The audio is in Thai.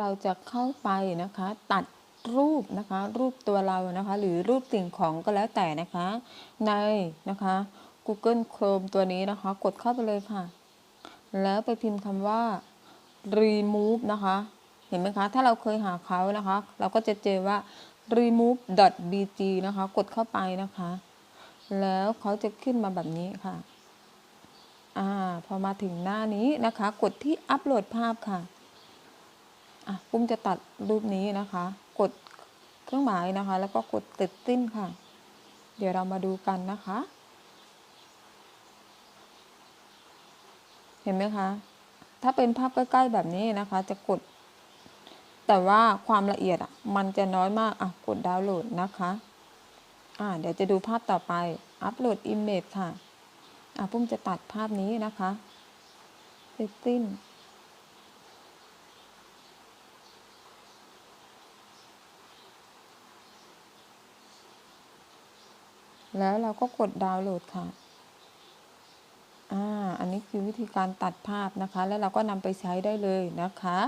เราจะเข้าไปนะคะตัดรูปนะคะรูปตัวเรานะคะหรือรูปสิ่งของก็แล้วแต่นะคะ ในนะคะ Google Chrome ตัวนี้นะคะ กดเข้าไปเลยค่ะ แล้วไปพิมพ์คำว่า remove นะคะ เห็นไหมคะ ถ้าเราเคยหาเขานะคะ เราก็จะเจอว่า remove.bg นะคะ กดเข้าไปนะคะ แล้วเขาจะขึ้นมาแบบนี้ค่ะอ่าพอมาถึงหน้านี้นะคะ กดที่อัปโหลดภาพค่ะ อะปุ้มจะตัดรูปนี้นะคะ กดเครื่องหมายนะคะ แล้วก็กดติดสิ้นค่ะ เดี๋ยวเรามาดูกันนะคะ เห็นไหมคะ ถ้าเป็นภาพใกล้ๆแบบนี้นะคะ จะกด แต่ว่าความละเอียดอะมันจะน้อยมากอะกดดาวน์โหลดนะคะอ่าเดี๋ยวจะดูภาพต่อไป อัปโหลดอิมเมจค่ะ อะปุ้มจะตัดภาพนี้นะคะเสร็จสิ้น แล้วเราก็กดดาวน์โหลดค่ะ อ่า อันนี้คือวิธีการตัดภาพนะคะ แล้วเราก็นำไปใช้ได้เลยนะคะ